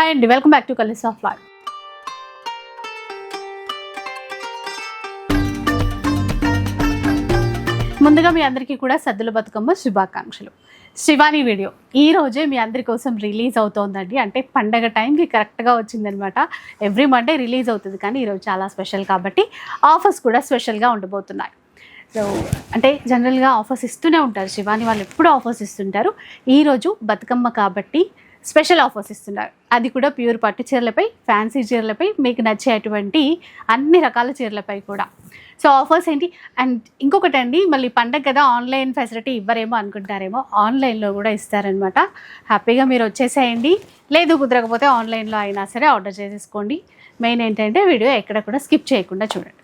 Hi అండి welcome back to కలీస్ of life ముందుగా మీ అందరికీ కూడా సద్దుల బతుకమ్మ శుభాకాంక్షలు. శివాని వీడియో. ఈ రోజే మీ అందరి కోసం రిలీజ్ అవుతోందండి. అంటే పండగ టైంకి కరెక్ట్గా వచ్చిందనమాట. ఎవ్రీ మండే రిలీజ్ అవుతుంది. కానీ ఈరోజు చాలా స్పెషల్ కాబట్టి ఆఫర్స్ కూడా స్పెషల్గా ఉండబోతున్నాయి. సో అంటే జనరల్గా ఆఫర్స్ ఇస్తూనే ఉంటారు. శివాని వాళ్ళు ఎప్పుడు ఆఫర్స్ ఇస్తుంటారు. ఈరోజు బతుకమ్మ కాబట్టి స్పెషల్ ఆఫర్స్ ఇస్తున్నారు. అది కూడా ప్యూర్ పట్టు చీరలపై ఫ్యాన్సీ చీరలపై మీకు నచ్చేటువంటి అన్ని రకాల చీరలపై కూడా. సో ఆఫర్స్ ఏంటి? అండ్ ఇంకొకటి అండి మళ్ళీ పండగ కదా ఆన్లైన్ ఫెసిలిటీ ఇవ్వరేమో అనుకుంటారేమో ఆన్లైన్లో కూడా ఇస్తారనమాట. హ్యాపీగా మీరు వచ్చేసేయండి. లేదు కుదరకపోతే ఆన్లైన్లో అయినా సరే ఆర్డర్ చేసేసుకోండి. మెయిన్ ఏంటంటే వీడియో ఎక్కడ కూడా స్కిప్ చేయకుండా చూడండి.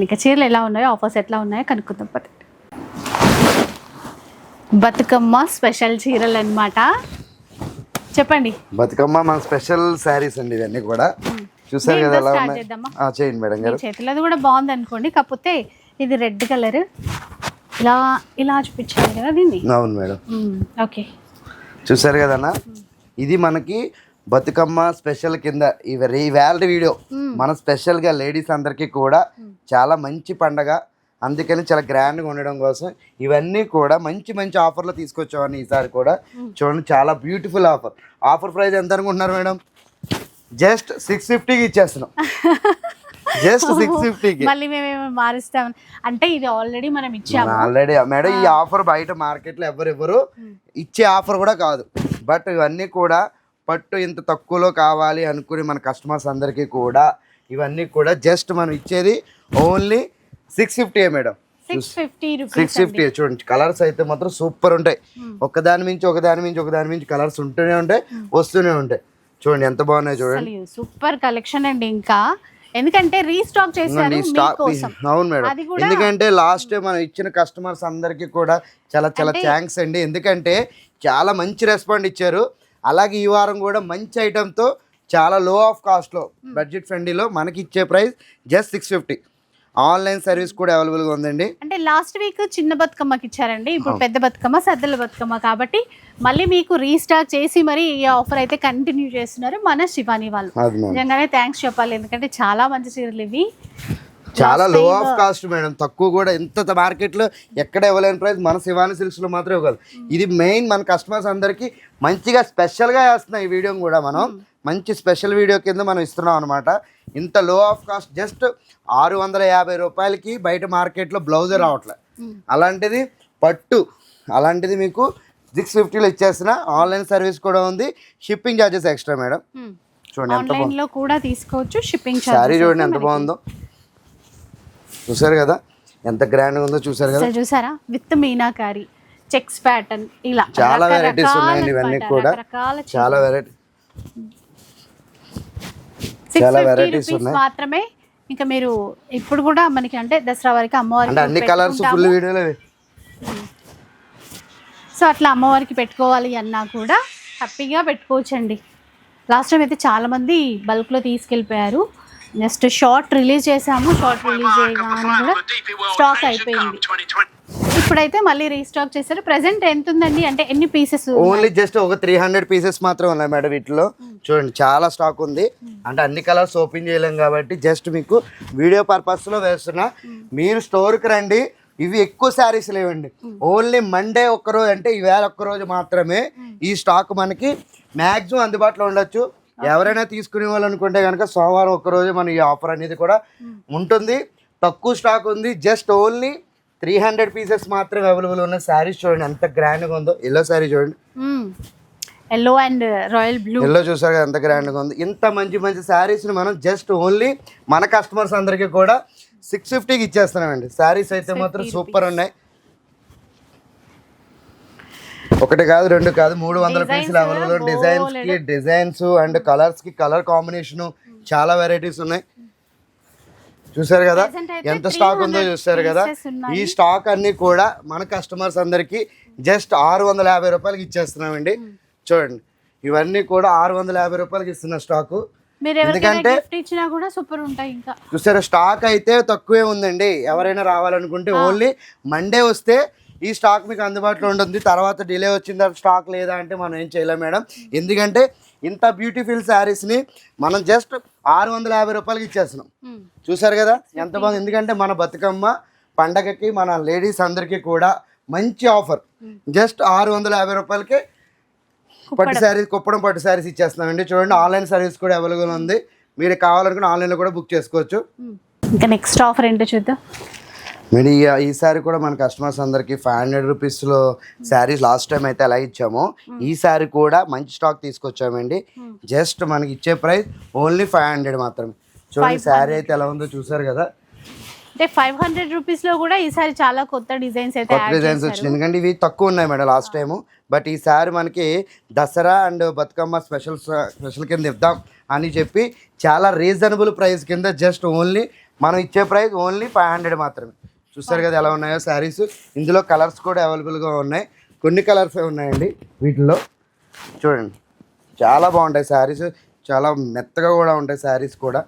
ఇంకా చీరలు ఎలా ఉన్నాయో ఆఫర్స్ ఎట్లా ఉన్నాయో కనుక్కుందాం పదండి. బతుకమ్మ స్పెషల్ చీరలు అనమాట చెప్పండి. బతుకమ్మ మన స్పెషల్ శారీస్ అండి ఇవన్నీ కూడా. చూసారు కదా ఎలా ఉన్నాయి? చేయండి మేడం గారు. చేతిలో కూడా బాగుంది అనుకోండి. కాకపోతే ఇది రెడ్ కలర్. ఇలా ఇలా చూపించాలి కదా దీన్ని? అవును మేడం. ఓకే. చూసారు కదన్నా ఇది మనకి బతుకమ్మ స్పెషల్ కింద ఈ ఈ వ్యాలిడ్ వీడియో. మన స్పెషల్గా లేడీస్ అందరికీ కూడా చాలా మంచి పండగ. అందుకని చాలా గ్రాండ్గా ఉండడం కోసం ఇవన్నీ కూడా మంచి మంచి ఆఫర్లు తీసుకొచ్చామని ఈసారి కూడా. చూడండి చాలా బ్యూటిఫుల్ ఆఫర్. ఆఫర్ ప్రైస్ ఎంత అనుకుంటున్నారు మేడం? జస్ట్ సిక్స్ ఫిఫ్టీకి ఇచ్చేస్తున్నాం. జస్ట్ సిక్స్ ఫిఫ్టీకి. మళ్ళీ మేము మారుస్తాం. అంటే ఇది ఆల్రెడీ మనం ఇచ్చాము. ఆల్రెడీ మేడం ఈ ఆఫర్ బయట మార్కెట్లో ఎవరెవరు ఇచ్చే ఆఫర్ కూడా కాదు. బట్ ఇవన్నీ కూడా పట్టు ఇంత తక్కువలో కావాలి అనుకుని మన కస్టమర్స్ అందరికీ కూడా ఇవన్నీ కూడా జస్ట్ మనం ఇచ్చేది only six fifty madam. Six fifty చూడండి కలర్స్ అయితే మాత్రం సూపర్ ఉంటాయి. ఒకదాని మించి ఒకదాని మించి ఒకదాని మించి కలర్స్ ఉంటూనే ఉంటాయి వస్తూనే ఉంటాయి. చూడండి ఎంత బాగున్నాయి చూడండి. సూపర్ కలెక్షన్ అండి ఇంకా. ఎందుకంటే రీస్టాక్ చేశారు అవును మేడం. ఎందుకంటే లాస్ట్ మనం ఇచ్చిన కస్టమర్స్ అందరికీ కూడా చాలా చాలా థ్యాంక్స్ అండి. ఎందుకంటే చాలా మంచి రెస్పాండ్ ఇచ్చారు. అలాగే ఈ వారం కూడా మంచి ఐటెంతో చాలా లో ఆఫ్ కాస్ట్లో బడ్జెట్ ఫ్రెండ్లీలో మనకి ఇచ్చే price just six fifty online service కూడా అవైలబుల్గా ఉందండి. అంటే లాస్ట్ వీక్ చిన్న బతుకమ్మకి ఇచ్చారండి. ఇప్పుడు పెద్ద బతుకమ్మ సద్దల బతుకమ్మ కాబట్టి మళ్ళీ మీకు రీస్టాక్ చేసి మరి ఈ ఆఫర్ అయితే కంటిన్యూ చేస్తున్నారు మన శివాని వాళ్ళు. నిజంగానే థ్యాంక్స్ చెప్పాలి. ఎందుకంటే చాలా మంచి చీరలు ఇవి. చాలా లో ఆఫ్ కాస్ట్ మేడం తక్కువ కూడా ఎంత మార్కెట్లో ఎక్కడ ఇవ్వలేని ప్రైస్ మన శివాని సిల్క్స్లో మాత్రమే ఇవ్వగలరు ఇది మెయిన్ మన కస్టమర్స్ అందరికీ మంచిగా స్పెషల్గా వేస్తున్నాం ఈ వీడియోని కూడా మనం. మంచి స్పెషల్ వీడియో కింద మనం ఇస్తున్నాం అనమాట ఇంత లో ఆఫ్ కాస్ట్ జస్ట్ ఆరు వందల యాభై రూపాయలకి బయట మార్కెట్లో బ్లౌజే రావట్లే. అలాంటిది పట్టు అలాంటిది మీకు సిక్స్ ఫిఫ్టీలో ఇచ్చేసిన ఆన్లైన్ సర్వీస్ కూడా ఉంది. షిప్పింగ్ ఛార్జెస్ ఎక్స్ట్రా మేడం చూడండి ఎంత లో కూడా తీసుకోవచ్చు షిప్పింగ్ శారీ చూడండి ఎంత బాగుందో. చూసారు కదా? ఎంత గ్రాండ్గా ఉందో చూసారు కదా? చూసారా? విత్ మీనాకారి చెక్స్ ప్యాటర్న్ ఇలా చాలా వెరైటీస్ ఉన్నాయండి ఇవన్నీ కూడా. చాలా వెరైటీ చాలా రూపీస్ ఉన్నాయి. మాత్రమే. ఇంకా మీరు ఇప్పుడు కూడా మనకి అంటే దసరా వరకు అమ్మవారికి అన్ని కలర్స్ ఫుల్ వీడియోలో. సో అట్లా అమ్మవారికి పెట్టుకోవాలి అన్నా కూడా హ్యాపీగా పెట్టుకోవచ్చండి. లాస్ట్ టైం అయితే చాలా మంది బల్క్లో తీసుకెళ్ళిపోయారు. నెక్స్ట్ షార్ట్ రిలీజ్ చేసాము షార్ట్ రిలీజ్ చేయగానే కూడా స్టాక్ అయిపోయింది. ఇప్పుడైతే మళ్ళీ రీస్టాక్ చేశారు. ప్రెసెంట్ ఎంత ఉందండి అంటే ఎన్ని పీసెస్ ఓన్లీ జస్ట్ ఒక త్రీ హండ్రెడ్ పీసెస్ మాత్రం ఉన్నాయి మేడం వీటిలో. చూడండి చాలా స్టాక్ ఉంది. అంటే అన్ని కలర్స్ ఓపెన్ చేయలేం కాబట్టి జస్ట్ మీకు వీడియో పర్పస్లో వేస్తున్నా. మీరు స్టోర్కి రండి. ఇవి ఎక్కువ శారీస్ లేవండి. ఓన్లీ మండే ఒక్కరోజు అంటే ఈవేళ ఒక్కరోజు మాత్రమే ఈ స్టాక్ మనకి మ్యాక్సిమం అందుబాటులో ఉండొచ్చు. ఎవరైనా తీసుకునే వాళ్ళు అనుకుంటే కనుక సోమవారం ఒక్కరోజు మన ఈ ఆఫర్ అనేది కూడా ఉంటుంది. తక్కువ స్టాక్ ఉంది. Just only three hundred pieces మాత్రమే అవైలబుల్ ఉన్న శారీస్ చూడండి. ఎంత గ్రాండ్గా ఉందో. ఎల్లో శారీ చూడండి. Yellow and royal blue yellow చూసారు ఎంత గ్రాండ్గా ఉంది. ఇంత మంచి మంచి శారీస్ని మనం జస్ట్ ఓన్లీ మన కస్టమర్స్ అందరికీ కూడా సిక్స్ ఫిఫ్టీకి ఇచ్చేస్తున్నామండి. శారీస్ అయితే మాత్రం సూపర్ ఉన్నాయి. ఒకటి కాదు రెండు కాదు మూడు వందల పీసులు అవైలబుల్ డిజైన్స్కి డిజైన్స్ అండ్ కలర్స్కి కలర్ కాంబినేషన్ చాలా వెరైటీస్ ఉన్నాయి. చూసారు కదా? ఎంత స్టాక్ ఉందో 300 చూసారు కదా. ఈ స్టాక్ అన్ని కూడా మన కస్టమర్స్ అందరికి జస్ట్ ఆరు వందల యాభై రూపాయలకి ఇచ్చేస్తున్నామండి. చూడండి. ఇవన్నీ కూడా ఆరు వందల యాభై రూపాయలకి ఇస్తున్న స్టాకు ఎందుకంటే గిఫ్ట్ ఇచ్చినా కూడా సూపర్ ఉంటాయి ఇంకా. చూసారా? స్టాక్ అయితే తక్కువే ఉందండి. ఎవరైనా రావాలనుకుంటే ఓన్లీ మండే వస్తే ఈ స్టాక్ మీకు అందుబాటులో ఉంటుంది. తర్వాత డిలే వచ్చిన తర్వాత స్టాక్ లేదా అంటే మనం ఏం చేయలేం మేడం. ఎందుకంటే ఇంత బ్యూటిఫుల్ శారీస్ని మనం జస్ట్ ఆరు వందల యాభై రూపాయలకి ఇచ్చేస్తున్నాం. చూసారు కదా? ఎంత బాగుంది. ఎందుకంటే మన బతుకమ్మ పండగకి మన లేడీస్ అందరికీ కూడా మంచి ఆఫర్. జస్ట్ ఆరు వందల యాభై రూపాయలకి పట్టు శారీస్ కుప్పడం పట్టు శారీస్ ఇచ్చేస్తున్నామండి. చూడండి ఆన్లైన్ సర్వీస్ కూడా అవైలబుల్ ఉంది. మీరు కావాలనుకున్న ఆన్లైన్లో కూడా బుక్ చేసుకోవచ్చు. ఇంకా నెక్స్ట్ ఆఫర్ ఏంటో చూద్దాం. మీరు ఈ ఈసారి కూడా మన కస్టమర్స్ అందరికి ఫైవ్ హండ్రెడ్ రూపీస్లో శారీస్ లాస్ట్ టైం అయితే ఎలా ఇచ్చామో. ఈసారి కూడా మంచి స్టాక్ తీసుకొచ్చామండి. జస్ట్ మనకి ఇచ్చే ప్రైస్ ఓన్లీ ఫైవ్ హండ్రెడ్ మాత్రమే. చూడండి శారీ అయితే ఎలా ఉందో చూసారు కదా? అంటే ఫైవ్ హండ్రెడ్ రూపీస్లో కూడా ఈసారి చాలా కొత్త డిజైన్స్ అయితే కొత్త డిజైన్స్ వచ్చినాయి. ఎందుకంటే ఇవి తక్కువ ఉన్నాయి మేడం లాస్ట్ టైము బట్ ఈసారి మనకి Dasara and Bathukamma special special కింద ఇద్దాం అని చెప్పి చాలా రీజనబుల్ ప్రైస్ కింద జస్ట్ ఓన్లీ మనం ఇచ్చే ప్రైస్ ఓన్లీ ఫైవ్ హండ్రెడ్ మాత్రమే. చూస్తారు కదా ఎలా ఉన్నాయో శారీస్. ఇందులో కలర్స్ కూడా అవైలబుల్గా ఉన్నాయి. కొన్ని కలర్స్ ఉన్నాయండి వీటిలో చూడండి. చాలా బాగుంటాయి శారీస్. చాలా మెత్తగా కూడా ఉంటాయి శారీస్ కూడా.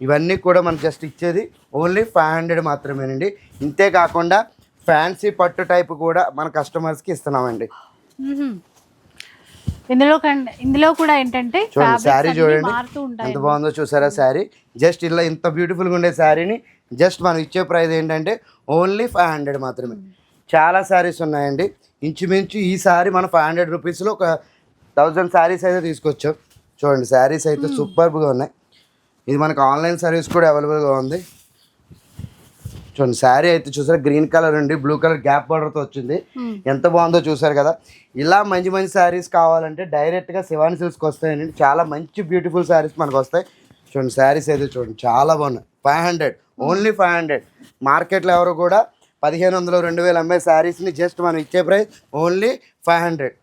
ఇవన్నీ కూడా మనం జస్ట్ ఇచ్చేది ఓన్లీ ఫైవ్ హండ్రెడ్ మాత్రమేనండి. ఇంతే కాకుండా ఫ్యాన్సీ పట్టు టైప్ కూడా మన కస్టమర్స్కి ఇస్తున్నామండి. ఇందులో ఇందులో కూడా ఏంటంటే శారీ చూడండి. ఎంత బాగుందో చూసారా శారీ? జస్ట్ ఇలా ఇంత బ్యూటిఫుల్గా ఉండే శారీని జస్ట్ మనం ఇచ్చే ప్రైస్ ఏంటంటే ఓన్లీ ఫైవ్ హండ్రెడ్ మాత్రమే. చాలా శారీస్ ఉన్నాయండి. ఇంచుమించు ఈ శారీ మనం ఫైవ్ హండ్రెడ్ రూపీస్లో ఒక థౌజండ్ శారీస్ అయితే తీసుకొచ్చాం. చూడండి శారీస్ అయితే సూపర్గా ఉన్నాయి. ఇది మనకు ఆన్లైన్ సర్వీస్ కూడా అవైలబుల్గా ఉంది. చూడండి శారీ అయితే చూసారా గ్రీన్ కలర్ అండి బ్లూ కలర్ గ్యాప్ బార్డర్తో వచ్చింది. ఎంత బాగుందో చూసారు కదా. ఇలా మంచి మంచి శారీస్ కావాలంటే డైరెక్ట్గా శివాని సిల్క్స్కి వస్తాయండి. చాలా మంచి బ్యూటిఫుల్ శారీస్ మనకు వస్తాయి. చూడండి శారీస్ అయితే చూడండి చాలా బాగున్నాయి. Five hundred only five hundred మార్కెట్లో ఎవరు కూడా పదిహేను వందలు రెండు వేలు అమ్మే శారీస్ని జస్ట్ మనం ఇచ్చే ప్రైస్ ఓన్లీ ఫైవ్ హండ్రెడ్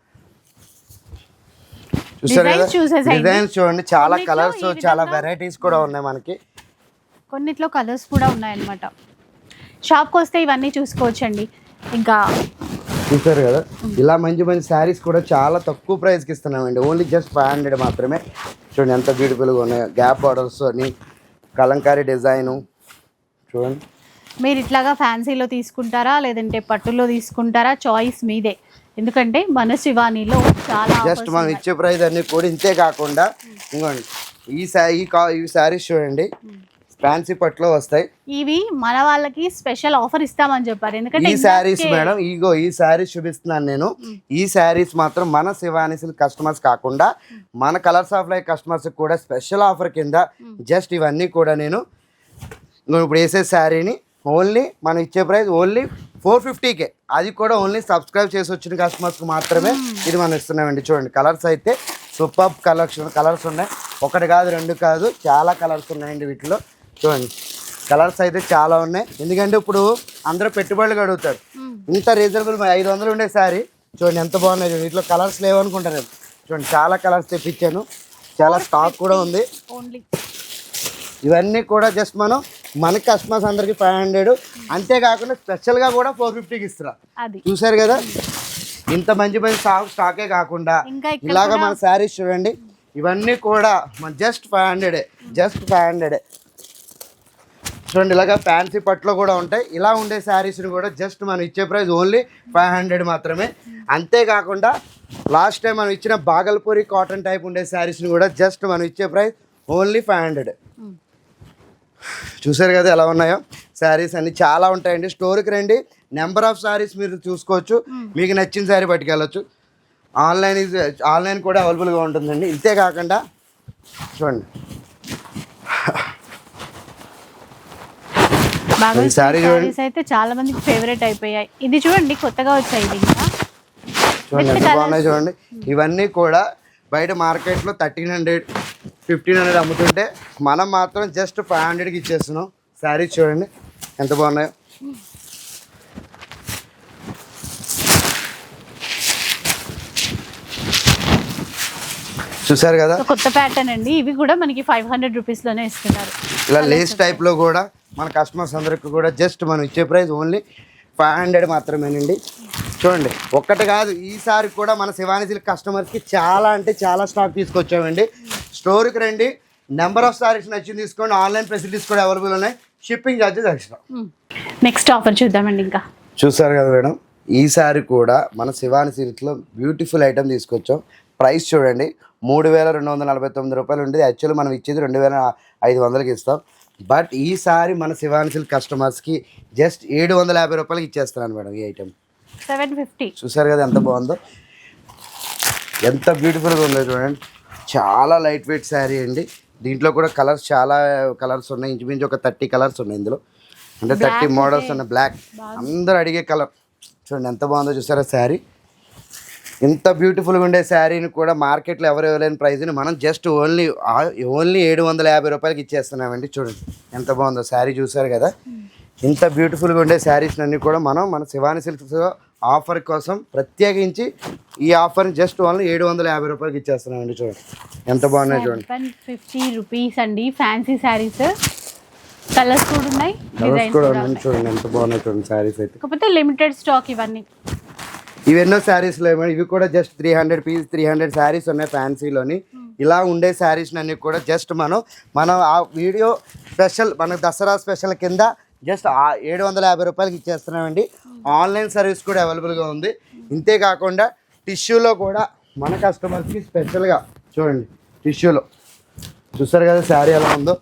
చూసారు కదా. డిజైన్స్ చూడండి చాలా కలర్స్ చాలా వెరైటీస్ కూడా ఉన్నాయి మనకి. కొన్నిట్లో కలర్స్ కూడా ఉన్నాయన్నమాట. షాప్కి వస్తే ఇవన్నీ చూసుకోవచ్చండి. ఇంకా చూసారు కదా? ఇలా మంచి మంచి శారీస్ కూడా చాలా తక్కువ ప్రైస్కి ఇస్తున్నామండి. ఓన్లీ జస్ట్ ఫైవ్ హండ్రెడ్ మాత్రమే. చూడండి ఎంత బ్యూటిఫుల్గా ఉన్నాయో. గ్యాప్ బార్డర్స్ అని కలంకారీ డిజైను. చూడండి. మీరు ఇట్లాగా ఫ్యాన్సీలో తీసుకుంటారా? లేదంటే పట్టులో తీసుకుంటారా? చాయిస్ మీదే. ఎందుకంటే మన శివానీలో చాలా జస్ట్ మనం. ఇచ్చే ప్రైస్ అన్ని కూడా ఇంతే కాకుండా ఇంకోండి ఈ శా ఈ కా ఈ శారీస్ చూడండి. ఫ్యాన్సీ పట్టులో వస్తాయి. ఇవి మన వాళ్ళకి స్పెషల్ ఆఫర్ ఇస్తామని చెప్పారు. ఎందుకంటే ఈ శారీస్ మేడం ఇగో ఈ శారీస్ చూపిస్తున్నాను నేను. ఈ శారీస్ మాత్రం మన శివానిసిల్ కస్టమర్స్ కాకుండా మన కలర్స్ ఆఫ్ లైఫ్ కస్టమర్స్ కూడా స్పెషల్ ఆఫర్ కింద జస్ట్ ఇవన్నీ కూడా నేను ఇప్పుడు వేసే శారీని ఓన్లీ మనం ఇచ్చే ప్రైస్ ఓన్లీ ఫోర్ ఫిఫ్టీకే అది కూడా ఓన్లీ సబ్స్క్రైబ్ చేసి వచ్చిన కస్టమర్స్కి మాత్రమే ఇది మనం ఇస్తున్నామండి చూడండి కలర్స్ అయితే సూపర్ కలెక్షన్ కలర్స్ ఉన్నాయి. ఒకటి కాదు రెండు కాదు చాలా కలర్స్ ఉన్నాయండి వీటిలో. చూడండి. కలర్స్ అయితే చాలా ఉన్నాయి. ఎందుకంటే ఇప్పుడు అందరూ పెట్టుబడులు అడుగుతారు. ఇంత రీజనబుల్ ఐదు వందలు ఉండే సారీ. చూడండి ఎంత బాగున్నాయి చూడండి. వీటిలో కలర్స్ లేవనుకుంటారు చూడండి చాలా కలర్స్ తెప్పించాను. చాలా స్టాక్ కూడా ఉంది. ఇవన్నీ కూడా జస్ట్ మనం మన కస్టమర్స్ అందరికి ఫైవ్ హండ్రెడ్ అంతేకాకుండా స్పెషల్గా కూడా ఫోర్ ఫిఫ్టీకి ఇస్తున్నా అది. చూసారు కదా? ఇంత మంచి మంచి స్టాక్ స్టాకే కాకుండా ఇలాగ మన శారీస్ చూడండి. ఇవన్నీ కూడా మన జస్ట్ ఫైవ్ హండ్రెడే జస్ట్ ఫైవ్ హండ్రెడే చూడండి ఇలాగ ఫ్యాన్సీ పట్లో కూడా ఉంటాయి. ఇలా ఉండే శారీస్ని కూడా జస్ట్ మనం ఇచ్చే ప్రైస్ ఓన్లీ ఫైవ్ హండ్రెడ్ మాత్రమే. అంతేకాకుండా లాస్ట్ టైం మనం ఇచ్చిన బాగల్పూరి కాటన్ టైప్ ఉండే శారీస్ని కూడా జస్ట్ మనం ఇచ్చే ప్రైస్ ఓన్లీ ఫైవ్ హండ్రెడ్. చూసారు కదా ఎలా ఉన్నాయో? శారీస్ అన్ని చాలా ఉంటాయండి. స్టోర్కి రండి. నెంబర్ ఆఫ్ శారీస్ మీరు చూసుకోవచ్చు. మీకు నచ్చిన శారీ పట్టుకెళ్ళచ్చు. ఆన్లైన్ ఆన్లైన్ కూడా అవైలబుల్గా ఉంటుందండి. ఇంతే కాకుండా చూడండి. బాగా. సారీస్ అయితే చాలా మందికి ఫేవరెట్ అయిపోయాయి. ఇది చూడండి కొత్తగా వచ్చాయి ఇది చూడండి. బాగున్నాయి చూడండి. ఇవన్నీ కూడా బయట మార్కెట్లో థర్టీన్ హండ్రెడ్ ఫిఫ్టీన్ హండ్రెడ్ అమ్ముతుంటే మనం మాత్రం జస్ట్ ఫైవ్ హండ్రెడ్కి ఇచ్చేస్తున్నాం. శారీస్ చూడండి ఎంత బాగున్నాయో. చూసారు కదా? కొత్త ప్యాటర్న్ అండి. ఇవి కూడా మనకి ఫైవ్ హండ్రెడ్ రూపీస్లోనే ఇస్తున్నారు. ఇలా లేస్ టైప్లో కూడా మన కస్టమర్స్ అందరికి కూడా జస్ట్ మనం ఇచ్చే ప్రైస్ ఓన్లీ ఫైవ్ హండ్రెడ్ మాత్రమేనండి. చూడండి ఒక్కటి కాదు ఈసారి కూడా మన శివానిజిల్ కస్టమర్స్కి చాలా అంటే చాలా స్టాక్ తీసుకొచ్చామండి. స్టోర్కి రండి నెంబర్ ఆఫ్ సారీస్ నచ్చింది తీసుకోండి ఆన్లైన్ ఫెసిలిటీస్ కూడా అవైలబుల్ ఉన్నాయి. Shipping charges extra next offer చూద్దామండి ఇంకా. చూసారు కదా మేడం ఈసారి కూడా మన శివాని సిల్క్లో బ్యూటిఫుల్ ఐటమ్ తీసుకొచ్చాం. ప్రైస్ చూడండి. మూడు వేల రెండు వందల నలభై తొమ్మిది రూపాయలు ఉండేది. యాక్చువల్లీ మనం ఇచ్చేది రెండు వేల ఐదు వందలకి ఇస్తాం. బట్ ఈసారి మన శివాని సిల్క్ కస్టమర్స్కి జస్ట్ ఏడు వందల యాభై రూపాయలకి ఇచ్చేస్తున్నాను మేడం ఈ ఐటెం. Seven fifty. చూసారు కదా ఎంత బాగుందో? ఎంత బ్యూటిఫుల్గా ఉందో చూడండి. చాలా లైట్ వెయిట్ శారీ అండి. దీంట్లో కూడా కలర్స్ చాలా కలర్స్ ఉన్నాయి. ఇంచుమించు ఒక థర్టీ కలర్స్ ఉన్నాయి ఇందులో. అంటే థర్టీ మోడల్స్ ఉన్నాయి. బ్లాక్ అందరూ అడిగే కలర్. చూడండి ఎంత బాగుందో చూసారా శారీ. ఇంత బ్యూటిఫుల్గా ఉండే శారీని కూడా మార్కెట్లో ఎవరు ఇవ్వలేని ప్రైస్ని మనం జస్ట్ ఓన్లీ ఓన్లీ ఏడు వందల యాభై రూపాయలకి ఇచ్చేస్తున్నామండి చూడండి. ఎంత బాగుందో శారీ చూసారు కదా? ఇంత బ్యూటిఫుల్గా ఉండే శారీస్ అన్ని కూడా మనం మన శివాని సిల్క్స్ ఆఫర్ కోసం ప్రత్యేకించి ఈ ఆఫర్ని జస్ట్ ఓన్లీ ఏడు వందల యాభై రూపాయలకి ఇచ్చేస్తున్నామండి చూడండి. ఎంత బాగున్నాయి చూడండి. ఫిఫ్టీ రూపీస్ అండి. ఫ్యాన్సీ శారీస్ కలర్స్ కూడా ఉన్నాయి కలర్స్ కూడా ఉన్నాయి చూడండి ఎంత బాగున్నాయి చూడండి శారీస్ అయితే. కాకపోతే లిమిటెడ్ స్టాక్ ఇవన్నీ. ఇవెన్నో శారీస్లో ఏమో ఇవి కూడా just three hundred piece three hundred saris ఉన్నాయి ఫ్యాన్సీలోని ఇలా ఉండే శారీస్ అన్ని కూడా జస్ట్ మనం మనం ఆ వీడియో స్పెషల్ మన దసరా స్పెషల్ కింద జస్ట్ ఏడు వందల యాభై రూపాయలకి ఇచ్చేస్తున్నామండి. ఆన్లైన్ సర్వీస్ కూడా అవైలబుల్గా ఉంది. ఇంతే కాకుండా టిష్యూలో కూడా మన కస్టమర్స్కి స్పెషల్గా చూడండి టిష్యూలో చూస్తారు కదా శారీ ఎలా ఉందో?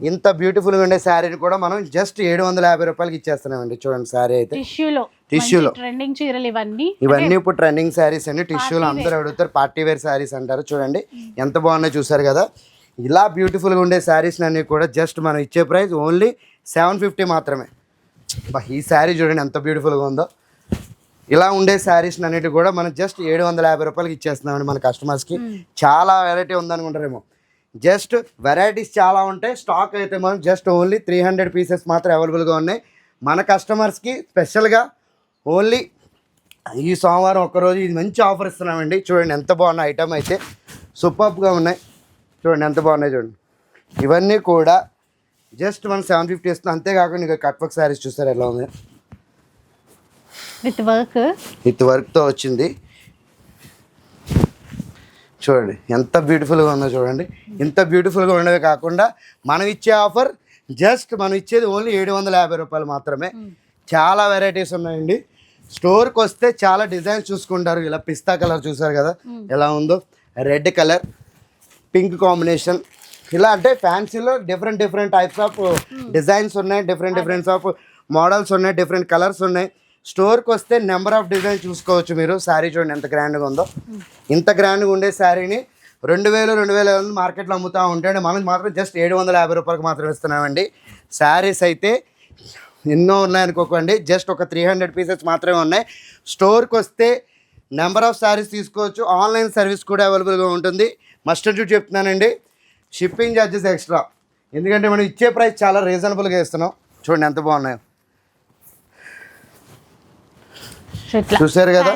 ఇంత బ్యూటిఫుల్గా ఉండే శారీని కూడా మనం జస్ట్ ఏడు వందల యాభై రూపాయలకి ఇచ్చేస్తున్నామండి. చూడండి శారీ అయితే. టిష్యూలో టిష్యూలో ట్రెండింగ్ చీరలు ఇవన్నీ. ఇవన్నీ ఇప్పుడు ట్రెండింగ్ శారీస్ అండి. టిష్యూలు అందరూ అడుగుతారు పార్టీ వేర్ శారీస్ అంటారు. చూడండి ఎంత బాగున్నాయో చూసారు కదా. ఇలా బ్యూటిఫుల్గా ఉండే శారీస్ అన్ని కూడా జస్ట్ మనం ఇచ్చే ప్రైస్ ఓన్లీ సెవెన్ ఫిఫ్టీ మాత్రమే. ఈ శారీ చూడండి ఎంత బ్యూటిఫుల్గా ఉందో. ఇలా ఉండే శారీస్ అన్నిటి కూడా మనం జస్ట్ ఏడు వందల యాభై రూపాయలకి ఇచ్చేస్తున్నామండి మన కస్టమర్స్కి చాలా వెరైటీ ఉందనుకుంటారేమో. జస్ట్ వెరైటీస్ చాలా ఉంటాయి. స్టాక్ అయితే మనం just only three hundred pieces మాత్రం అవైలబుల్గా ఉన్నాయి. మన కస్టమర్స్కి స్పెషల్గా ఓన్లీ ఈ సోమవారం ఒక్కరోజు ఇది మంచి ఆఫర్ ఇస్తున్నామండి. చూడండి ఎంత బాగున్న ఐటమ్ అయితే. సూపర్గా ఉన్నాయి. చూడండి ఎంత బాగున్నాయి చూడండి. ఇవన్నీ కూడా జస్ట్ మనం సెవెన్ ఫిఫ్టీ ఇస్తున్నాం. అంతేకాకుండా ఇక కట్ వర్క్ శారీస్ చూస్తారు ఎలా ఉంది విత్ వర్క్ విత్ వర్క్తో వచ్చింది. చూడండి ఎంత బ్యూటిఫుల్గా ఉందో చూడండి. ఇంత బ్యూటిఫుల్గా ఉండేవి కాకుండా మనం ఇచ్చే ఆఫర్ జస్ట్ మనం ఇచ్చేది ఓన్లీ ఏడు వందల యాభై రూపాయలు మాత్రమే. చాలా వెరైటీస్ ఉన్నాయండి. స్టోర్కి వస్తే చాలా డిజైన్స్ చూసుకుంటారు. ఇలా పిస్తా కలర్ చూసారు కదా? ఎలా ఉందో? రెడ్ కలర్ పింక్ కాంబినేషన్ ఇలా అంటే ఫ్యాన్సీలో different different types of designs ఉన్నాయి డిఫరెంట్ డిఫరెంట్స్ ఆఫ్ మోడల్స్ ఉన్నాయి డిఫరెంట్ కలర్స్ ఉన్నాయి. స్టోర్కి వస్తే నెంబర్ ఆఫ్ డిజైన్ చూసుకోవచ్చు మీరు. శారీ చూడండి ఎంత గ్రాండ్గా ఉందో. ఇంత గ్రాండ్గా ఉండే శారీని రెండు వేలు రెండు వేల ఐదు వందలు మార్కెట్లో అమ్ముతూ ఉంటాయండి మనం మాత్రం జస్ట్ ఏడు వందల యాభై రూపాయలకు మాత్రం ఇస్తున్నామండి. శారీస్ అయితే ఎన్నో ఉన్నాయనుకోకండి జస్ట్ ఒక త్రీ హండ్రెడ్ పీసెస్ మాత్రమే ఉన్నాయి. స్టోర్కి వస్తే నెంబర్ ఆఫ్ శారీస్ తీసుకోవచ్చు ఆన్లైన్ సర్వీస్ కూడా అవైలబుల్గా ఉంటుంది. మస్ట్ చూసి చెప్తున్నానండి షిప్పింగ్ ఛార్జెస్ ఎక్స్ట్రా. ఎందుకంటే మనం ఇచ్చే ప్రైస్ చాలా రీజనబుల్గా ఇస్తున్నాం. చూడండి ఎంత బాగున్నాయో ఇట్లా చూసారు కదా?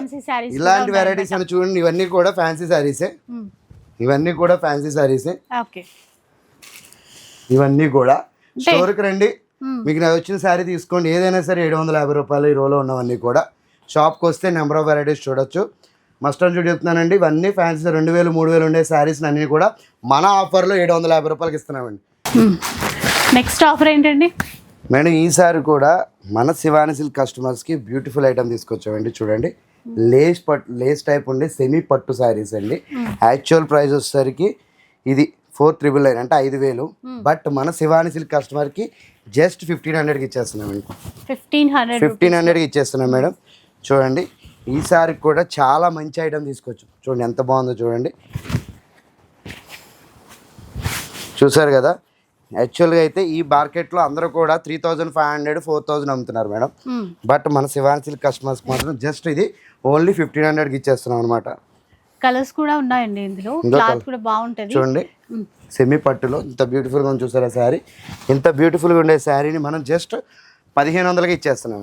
ఇలాంటి వెరైటీస్ అని చూడండి. ఇవన్నీ కూడా ఫ్యాన్సీ శారీసే ఇవన్నీ కూడా ఫ్యాన్సీ శారీసే ఇవన్నీ కూడా. స్టోర్కి రండి. మీకు నాకు వచ్చిన శారీ తీసుకోండి. ఏదైనా సరే ఏడు వందల యాభై రూపాయలు ఈ రోలో ఉన్నవన్నీ కూడా. షాప్కి వస్తే నెంబర్ ఆఫ్ వెరైటీస్ చూడొచ్చు. మస్ట్ చూడు చెప్తున్నానండి. ఇవన్నీ ఫ్యాన్సీ రెండు వేలు మూడు వేలు ఉండే శారీస్ అన్నీ కూడా మన ఆఫర్లో ఏడు వందల యాభై రూపాయలకి ఇస్తున్నామండి. నెక్స్ట్ ఆఫర్ ఏంటండి? మేడం ఈసారి కూడా మన శివాని సిల్క్ కస్టమర్స్కి బ్యూటిఫుల్ ఐటమ్ తీసుకొచ్చామండి చూడండి. లేస్ పట్టు లేస్ టైప్ ఉండే సెమీ పట్టు శారీస్ అండి. యాక్చువల్ ప్రైస్ వచ్చేసరికి ఇది ఫోర్ త్రిబుల్ నైన్ అంటే ఐదు వేలు. బట్ మన శివాని సిల్క్ కస్టమర్కి జస్ట్ ఫిఫ్టీన్ హండ్రెడ్కి ఇచ్చేస్తున్నామండి. ఫిఫ్టీన్ హండ్రెడ్ ఫిఫ్టీన్ హండ్రెడ్కి ఇచ్చేస్తున్నాం మేడం. చూడండి ఈసారి కూడా చాలా మంచి ఐటమ్ తీసుకొచ్చు. చూడండి ఎంత బాగుందో చూడండి. చూసారు కదా? యాక్చువల్గా అయితే ఈ మార్కెట్లో అందరూ కూడా three thousand five hundred four thousand అమ్ముతున్నారు మేడం. బట్ మన శివాని సిల్క్ కస్టమర్స్ మాత్రం జస్ట్ ఇది ఓన్లీ ఫిఫ్టీన్ హండ్రెడ్కి ఇచ్చేస్తున్నాం అనమాట కలర్స్ కూడా ఉన్నాయండి ఇందులో. క్లాత్. కూడా బాగుంటది. చూడండి. సెమీ పట్టులో ఇంత బ్యూటిఫుల్గా ఉంది చూసారా శారీ? ఇంత బ్యూటిఫుల్గా ఉండే శారీని మనం జస్ట్ పదిహేను వందలకి ఇచ్చేస్తున్నాం.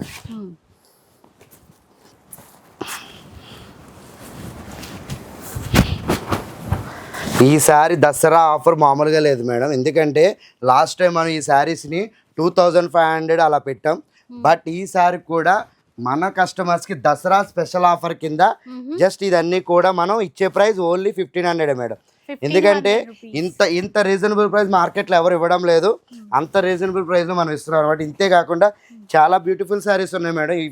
ఈసారి దసరా ఆఫర్ మామూలుగా లేదు మేడం. ఎందుకంటే లాస్ట్ టైం మనం ఈ శారీస్ని టూ థౌజండ్ ఫైవ్ హండ్రెడ్ అలా పెట్టాం. బట్ ఈసారి కూడా మన కస్టమర్స్కి దసరా స్పెషల్ ఆఫర్ కింద జస్ట్ ఇదన్నీ కూడా మనం ఇచ్చే price only fifteen hundred madam. ఎందుకంటే 1500 rupees. ఇంత ఇంత రీజనబుల్ ప్రైస్ మార్కెట్లో ఎవరు ఇవ్వడం లేదు. అంత రీజనబుల్ ప్రైస్లో మనం ఇస్తున్నాం అనమాట ఇంతే కాకుండా చాలా బ్యూటిఫుల్ శారీస్ ఉన్నాయి మేడం ఈ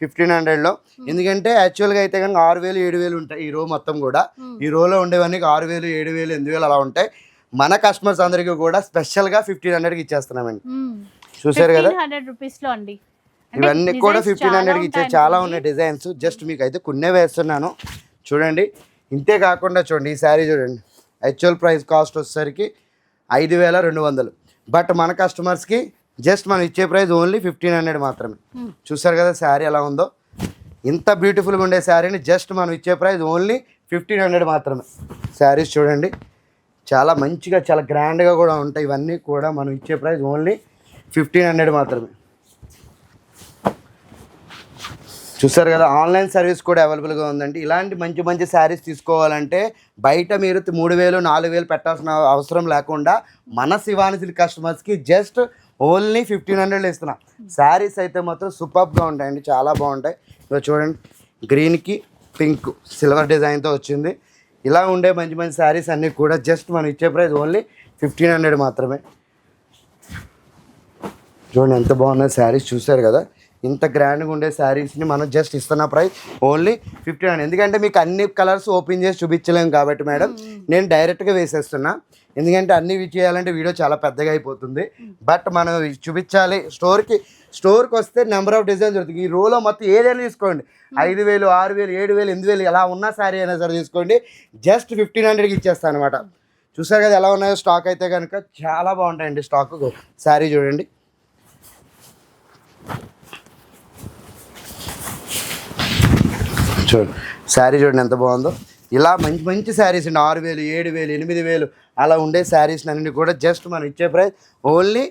ఫిఫ్టీన్ హండ్రెడ్లో ఎందుకంటే యాక్చువల్గా అయితే కనుక ఆరు వేలు ఏడు వేలు ఉంటాయి ఈ రో మొత్తం కూడా. ఈ రోలో ఉండేవన్నీ ఆరు వేలు ఏడు వేలు ఎనిమిది వేలు అలా ఉంటాయి. మన కస్టమర్స్ అందరికీ కూడా స్పెషల్గా ఫిఫ్టీన్ హండ్రెడ్కి ఇచ్చేస్తున్నామండి చూసారు కదా? హండ్రెడ్ రూపీస్లో అండి. ఇవన్నీ కూడా ఫిఫ్టీన్ హండ్రెడ్కి ఇచ్చే చాలా. ఉన్నాయి డిజైన్స్ జస్ట్ మీకు అయితే కొన్నే వేస్తున్నాను. చూడండి. ఇంతే కాకుండా చూడండి ఈ శారీ చూడండి. యాక్చువల్ ప్రైస్ కాస్ట్ వచ్చేసరికి ఐదు వేల రెండు వందలు. బట్ మన కస్టమర్స్కి జస్ట్ మనం ఇచ్చే ప్రైస్ ఓన్లీ ఫిఫ్టీన్ హండ్రెడ్ మాత్రమే. Hmm. చూసారు కదా శారీ ఎలా ఉందో? ఇంత బ్యూటిఫుల్గా ఉండే శారీని జస్ట్ మనం ఇచ్చే ప్రైస్ ఓన్లీ ఫిఫ్టీన్ హండ్రెడ్ మాత్రమే. శారీస్ చూడండి. చాలా మంచిగా చాలా గ్రాండ్గా కూడా ఉంటాయి. ఇవన్నీ కూడా మనం ఇచ్చే ప్రైస్ ఓన్లీ ఫిఫ్టీన్ హండ్రెడ్ మాత్రమే. చూసారు కదా ఆన్లైన్ సర్వీస్ కూడా అవైలబుల్గా ఉందండి. ఇలాంటి మంచి మంచి శారీస్ తీసుకోవాలంటే బయట మీరు మూడు వేలు నాలుగు వేలు పెట్టాల్సిన అవసరం లేకుండా మన శివాని సిల్క్ కస్టమర్స్కి జస్ట్ ఓన్లీ ఫిఫ్టీన్ హండ్రెడ్ ఇస్తున్నా. శారీస్ అయితే మాత్రం సూపర్గా ఉంటాయండి చాలా బాగుంటాయి. ఇదిగో చూడండి గ్రీన్కి పింక్ సిల్వర్ డిజైన్తో వచ్చింది. ఇలా ఉండే మంచి మంచి శారీస్ అన్నీ కూడా జస్ట్ మనం ఇచ్చే ప్రైస్ ఓన్లీ ఫిఫ్టీన్ హండ్రెడ్ మాత్రమే. చూడండి ఎంత బాగున్నాయి శారీస్ చూసారు కదా. ఇంత గ్రాండ్గా ఉండే శారీస్ని మనం జస్ట్ ఇస్తున్న ప్రైస్ ఓన్లీ ఫిఫ్టీ హండ్రెడ్ ఎందుకంటే మీకు అన్ని కలర్స్ ఓపెన్ చేసి చూపించలేము కాబట్టి మేడం నేను డైరెక్ట్గా వేసేస్తున్నా. ఎందుకంటే అన్ని చేయాలంటే వీడియో చాలా పెద్దగా అయిపోతుంది. బట్ మనం చూపించాలి. స్టోర్కి స్టోర్కి వస్తే నెంబర్ ఆఫ్ డిజైన్స్ దొరుకుతుంది ఈ రోలో మొత్తం ఏదైనా తీసుకోండి. ఐదు వేలు ఆరు వేలు ఏడు వేలు ఎనిమిది వేలు ఎలా ఉన్న శారీ అయినా సరే తీసుకోండి. జస్ట్ ఫిఫ్టీన్ హండ్రెడ్కి ఇచ్చేస్తాను అనమాట చూసారు కదా ఎలా ఉన్నాయో స్టాక్ అయితే కనుక చాలా బాగుంటాయండి స్టాక్ శారీ చూడండి. చూడండి. శారీ చూడండి ఎంత బాగుందో. ఇలా మంచి మంచి శారీస్ అండి. ఆరు వేలు ఏడు వేలు ఎనిమిది వేలు అలా ఉండే శారీస్ అన్ని కూడా జస్ట్ మనం ఇచ్చే ప్రైస్ ఓన్లీ